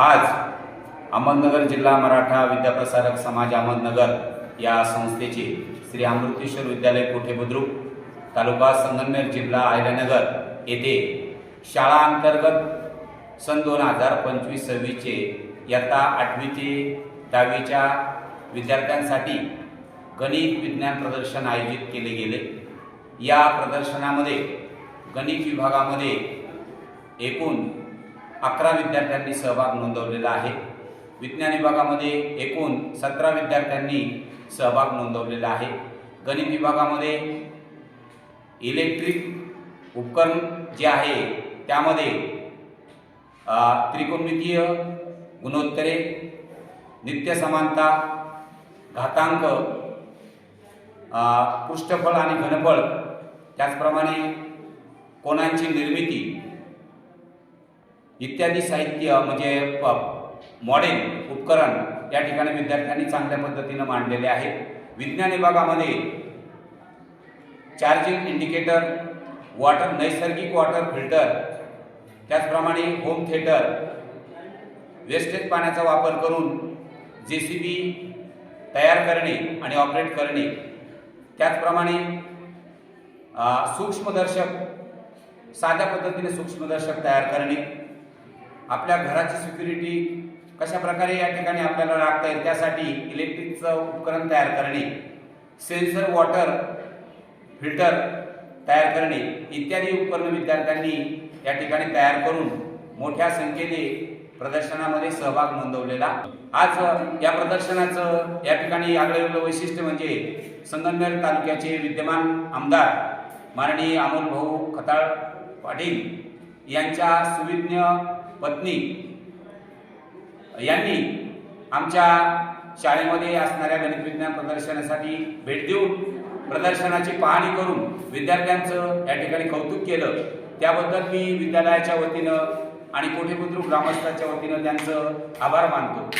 आज अहमदनगर जिल्हा मराठा विद्याप्रसारक समाज अहमदनगर या संस्थेचे श्री अमृतेश्वर विद्यालय कोठे बुद्रुक तालुका संगमनेर जिल्हा आयल्यानगर येथे शाळा अंतर्गत सन दोन हजार पंचवीस सव्वीसचे इयत्ता आठवी ते दहावीच्या विद्यार्थ्यांसाठी गणित विज्ञान प्रदर्शन आयोजित केले गेले. या प्रदर्शनामध्ये गणित विभागामध्ये एकूण अकरा विद्यार्थ्यांनी सहभाग नोंदवलेला आहे. विज्ञान विभागामध्ये एकूण सतरा विद्यार्थ्यांनी सहभाग नोंदवलेला आहे. गणित विभागामध्ये इलेक्ट्रिक उपकरण जे आहे त्यामध्ये त्रिकोणमितीय गुणोत्तरे नित्य समानता घातांक पृष्ठफळ आणि घनफळ त्याचप्रमाणे कोणांची निर्मिती इत्यादी साहित्य म्हणजे प- मॉडेल उपकरण या ठिकाणी विद्यार्थ्यांनी चांगल्या पद्धतीनं मांडलेले आहे विज्ञान विभागामध्ये चार्जिंग इंडिकेटर वॉटर नैसर्गिक वॉटर फिल्टर त्याचप्रमाणे होम थिएटर वेस्टेज पाण्याचा वापर करून जे सी बी तयार करणे आणि ऑपरेट करणे. त्याचप्रमाणे सूक्ष्मदर्शक साध्या पद्धतीने सूक्ष्मदर्शक तयार करणे. आपल्या घराची सिक्युरिटी कशा प्रकारे या ठिकाणी आपल्याला राखता येईल? त्यासाठी इलेक्ट्रिकचं उपकरण तयार करणे सेन्सर वॉटर फिल्टर तयार करणे इत्यादी उपकरणं विद्यार्थ्यांनी या ठिकाणी तयार करून मोठ्या संख्येने प्रदर्शनामध्ये सहभाग नोंदवलेला. आज या प्रदर्शनाचं या ठिकाणी आगळं वैशिष्ट्य म्हणजे संगमनेर तालुक्याचे विद्यमान आमदार माननीय अमोल भाऊ खताळ पाटील यांच्या सुविज्ञ पत्नी यांनी आमच्या शाळेमध्ये असणाऱ्या गणित विज्ञान प्रदर्शनासाठी भेट देऊन प्रदर्शनाची पाहणी करून विद्यार्थ्यांचं या ठिकाणी कौतुक केलं. त्याबद्दल मी विद्यालयाच्या वतीनं आणि कोठेपुत्र ग्रामस्थाच्या वतीनं त्यांचं आभार मानतो.